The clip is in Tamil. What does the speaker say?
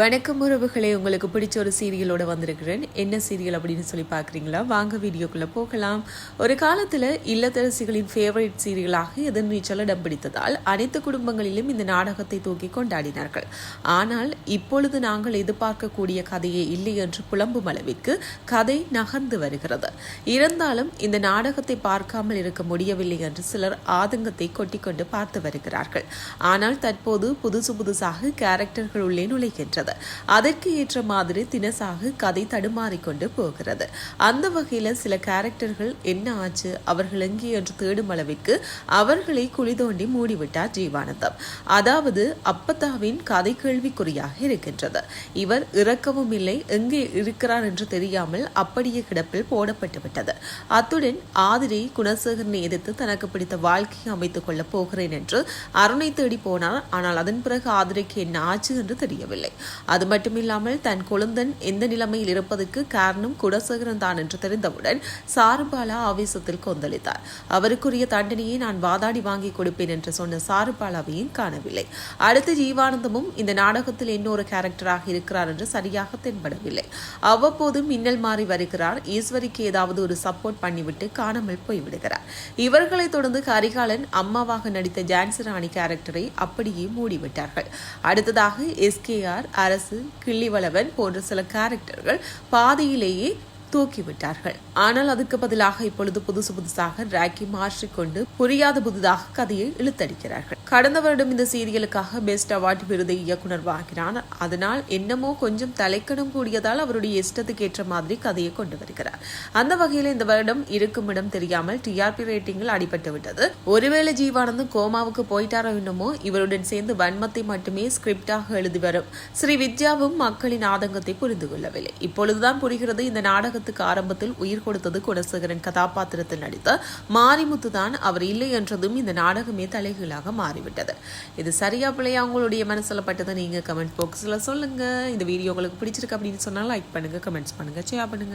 வணக்கம் உறவுகளே உங்களுக்கு பிடிச்ச ஒரு சீரியலோட வந்திருக்கிறேன். என்ன சீரியல் அப்படின்னு சொல்லி பார்க்குறீங்களா? வாங்க வீடியோக்குள்ளே போகலாம். ஒரு காலத்தில் இல்லத்தரசிகளின் ஃபேவரட் சீரியலாக எதிர்நீச்சல் இடம் பிடித்ததால் அனைத்து குடும்பங்களிலும் இந்த நாடகத்தை தூக்கி கொண்டாடினார்கள். ஆனால் இப்பொழுது நாங்கள் எதிர்பார்க்கக்கூடிய கதையே இல்லை என்று புலம்பும் அளவிற்கு கதை நகர்ந்து வருகிறது. இருந்தாலும் இந்த நாடகத்தை பார்க்காமல் இருக்க முடியவில்லை என்று சிலர் ஆதங்கத்தை கொட்டிக்கொண்டு பார்த்து வருகிறார்கள். ஆனால் தற்போது புதுசு புதுசாக கேரக்டர்கள் உள்ளே நுழைகின்றன. வருகின்றது அதற்கு ஏற்ற மாதிரி தினசாக கதை தடுமாறிக்கொண்டு போகிறது. அந்த வகையில் சில கேரக்டர்கள் என்ன ஆச்சு அவர்கள் எங்கே என்று தேடும் அளவிற்கு அவர்களை குழி தோண்டி மூடிவிட்டார் ஜீவானந்தம். அதாவது அப்பத்தாவின் கதை கேள்விக்குறியாக இருக்கின்றது. இவர் இறக்கவும் இல்லை எங்கே இருக்கிறார் என்று தெரியாமல் அப்படியே கிடப்பில் போடப்பட்டு விட்டது. அத்துடன் ஆதிரை குணசேகரனை எதிர்த்து தனக்கு பிடித்த வாழ்க்கையை அமைத்துக் கொள்ளப் போகிறேன் என்று அருணை தேடி போனார். ஆனால் அதன் பிறகு ஆதிரைக்கு என்ன ஆச்சு என்று தெரியவில்லை. அது மட்டுமில்லாமல் தன் கொழுந்தன் எந்த நிலைமையில் இருப்பதற்கு காரணம் குடசேகரன் தான் என்று தெரிந்தவுடன் சாருபாலா ஆவேசத்தில் கொந்தளித்தார். அவருக்குரிய தண்டனையை நான் வாதாடி வாங்கி கொடுப்பேன் என்று சொன்ன சாருபாலாவையும் காணவில்லை? அடுத்து ஜீவானந்தமும் இந்த நாடகத்தில் இன்னொரு கேரக்டராக இருக்கிறார் என்று சரியாக தென்படவில்லை. அவ்வப்போது மின்னல் மாறி வருகிறார். ஈஸ்வரிக்கு ஏதாவது ஒரு சப்போர்ட் பண்ணிவிட்டு காணாமல் போய்விடுகிறார். இவர்களை தொடர்ந்து கரிகாலன் அம்மாவாக நடித்த ஜான்சி ராணி கேரக்டரை அப்படியே மூடிவிட்டார்கள். அடுத்ததாக எஸ்கேஆர் அரசு கிள்ளிவளவன் போன்ற சில கேரக்டர்கள் பாதியிலேயே தூக்கிவிட்டார்கள். ஆனால் அதுக்கு பதிலாக இப்பொழுது புதுசு புதுசாக ராக்கி மாற்றிக்கொண்டு புரியாத புதிதாக கதையை இழுத்தடிக்கிறார்கள். கடந்த வருடம் இந்த சீரியலுக்காக பெஸ்ட் அவார்ட் விருதை இயக்குனர் வாங்கினார். அதனால் என்னமோ கொஞ்சம் தலைக்கணம் கூடியதால் அவருடைய இஷ்டத்துக்கு ஏற்ற மாதிரி கதையை கொண்டு வருகிறார். அந்த வகையில் இந்த வருடம் இருக்கும் இடம் தெரியாமல் டிஆர்பி ரேட்டிங்கில் அடிபட்டு விட்டது. ஒருவேளை ஜீவானந்த் கோமாவுக்கு போயிட்டாரோ என்னமோ இவருடன் சேர்ந்து வன்மத்தை மட்டுமே ஸ்கிரிப்டாக எழுதி வரும். ஸ்ரீ வித்யாவும் மக்களின் ஆதங்கத்தை புரிந்து கொள்ளவில்லை. இப்பொழுதுதான் புரிகிறது இந்த நாடக நாடகத்துக்கு ஆரம்பத்தில் உயிர் கொடுத்தது குணசேகரன் கதாபாத்திரத்தில் நடித்த மாரிமுத்து தான் அவர் இல்லை என்றதும் இந்த நாடகமே தலைகீழாக மாறிவிட்டது. இது சரியா பிள்ளையா? உங்களுடைய மனசுல பட்டதை நீங்க கமெண்ட் பாக்ஸில் சொல்லுங்க. இந்த வீடியோ உங்களுக்கு பிடிச்சிருக்கு அப்படின்னு சொன்னால் லைக் பண்ணுங்க கமெண்ட்ஸ் பண்ணுங்க ஷேர் பண்ணுங்க.